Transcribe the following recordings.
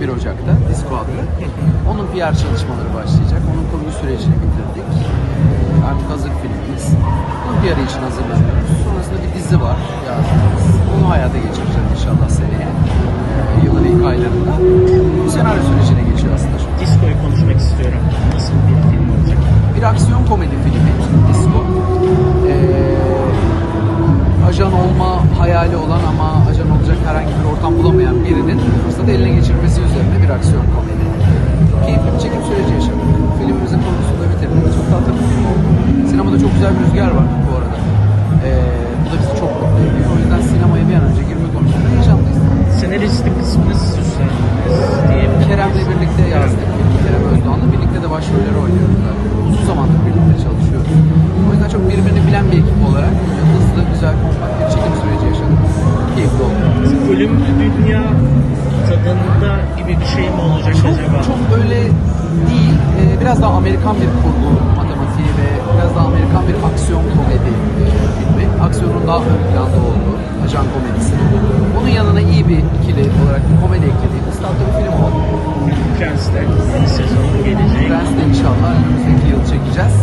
1 Ocak'ta Disco adlı. Onun PR çalışmaları başlayacak. Onun kurgu sürecini bitirdik. Ee, Artık hazır filmimiz. Onun PR'ı için hazırlanıyoruz. Sonrasında bir dizi var yazdığımız. Onu hayata geçireceğiz inşallah seneye. Ee, Yılın ilk aylarında. Bu senaryo sürecine geçiyor aslında şu. Disco'yu konuşmak istiyorum. Nasıl bir film olacak? Bir aksiyon komedi filmi Disco. Ee, ajan olma hayali olan ama ajan olacak herhangi bir ortam bulamayan birinin fırsatı eline geçirmesi üzerine bir aksiyon komedi. Keyifli bir çekim süreci yaşadık. Filmimizin konusunu da bitirdik. Çok tatlı bir film oldu. Sinemada çok güzel bir rüzgar var bu arada. Ee, bu da bizi çok mutlu ediyor. O yüzden sinemaya bir an önce girme konusunda heyecanlıyız. Senaristlik kısmını siz üstlendiniz diyebilirim. Kerem'le birlikte yazdık. Kerem Özdoğan'la birlikte de başrolleri oynuyoruz. Uzun zamandır Ölümlü dünya tadında gibi bir şey mi olacak Çok, acaba? çok öyle değil. Ee, biraz daha Amerikan bir kurgu matematiği ve biraz daha Amerikan bir aksiyon komedi filmi. Aksiyonun daha ön planda olduğu ajan komedisi. Bunun yanına iyi bir ikili olarak bir komedi eklediğimiz tatlı bir film oldu. Prens'te yeni sezon gelecek. Prens de inşallah önümüzdeki yıl çekeceğiz.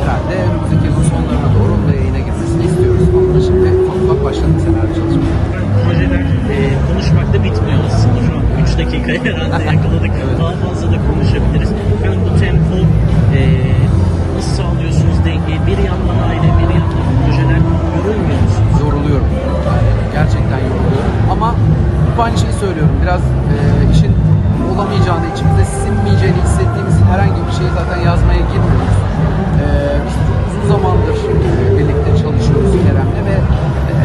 Herhalde önümüzdeki yılın sonlarına doğru onun da yayına girmesini istiyoruz. Ama şimdi ufak başladık senaryo 3 dakikaya herhalde yakaladık. Evet. Daha fazla da konuşabiliriz. Yani bu tempo e, nasıl sağlıyorsunuz dengeyi? Bir yandan aile, bir yandan projeler yorulmuyor musunuz? Yoruluyorum. Yani gerçekten yoruluyorum. Ama hep aynı şeyi söylüyorum. Biraz e, işin olamayacağını, içimize sinmeyeceğini hissettiğimiz herhangi bir şeyi zaten yazmaya girmiyoruz. E, biz çok uzun zamandır e, birlikte çalışıyoruz Kerem'le ve e,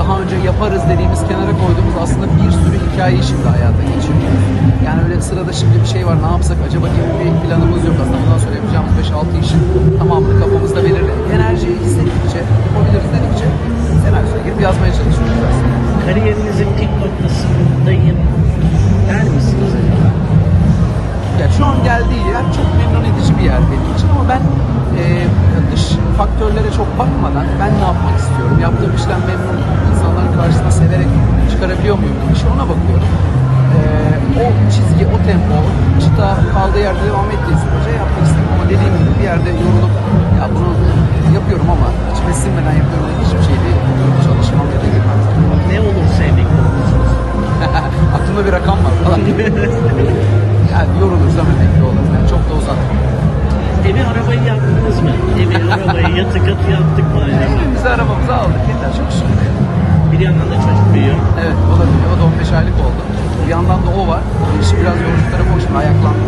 daha önce yaparız dediğimiz kenara hikayeyi şimdi hayata geçiriyoruz. Yani öyle sırada şimdi bir şey var ne yapsak acaba gibi bir planımız yok aslında. Bundan sonra yapacağımız 5-6 işin tamamını kafamızda belirli. Enerjiyi hissettikçe, yapabiliriz dedikçe senaryosuna girip yazmaya çalışıyoruz aslında. Kariyerinizin pik noktasındayım der misiniz acaba? Ya şu an geldiği yer çok memnun edici bir yer benim için ama ben e, dış faktörlere çok bakmadan ben ne yapmak istiyorum, yaptığım işten memnun, insanların karşısına severek kaldığı yerde devam ettiği sürece yapmak isterim ama dediğim gibi bir yerde yorulup ya bunu yapıyorum ama içime sinmeden yapıyorum hiçbir şeyde çalışmam ya da girmem. Ne olursa emekli olursunuz. Aklımda bir rakam var falan. yani yorulursam emekli olurum. Yani çok da uzatmam. Evi arabayı yaptınız mı? Evi arabayı yatı katı yaptık mı? Biz arabamızı aldık. Yeter çok şükür. Bir yandan da çocuk büyüyor. Evet o da biliyor. O da 15 aylık oldu. Bir yandan da o var. İşi biraz yorucu şimdi ayaklandı.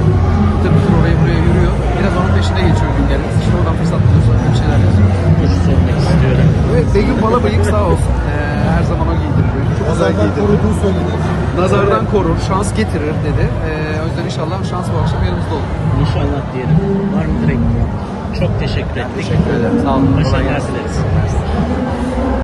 Tır tır oraya buraya yürüyor. Biraz onun peşine geçiyor günlerimiz. İşte oradan fırsat bulursak bir şeyler yazıyoruz. Bunu sormak istiyorum. Ve Begüm Bala bıyık sağ olsun. Ee, her zaman o giydiriyor. Çok güzel Nazardan giydiriyor. koruduğu söylenir. Nazardan korur, şans getirir dedi. Ee, o yüzden inşallah şans bu akşam yanımızda olur. İnşallah diyelim. Var mı direkt? Çok teşekkür ettik. Teşekkür ederim. Sağ olun. Başarılar dileriz.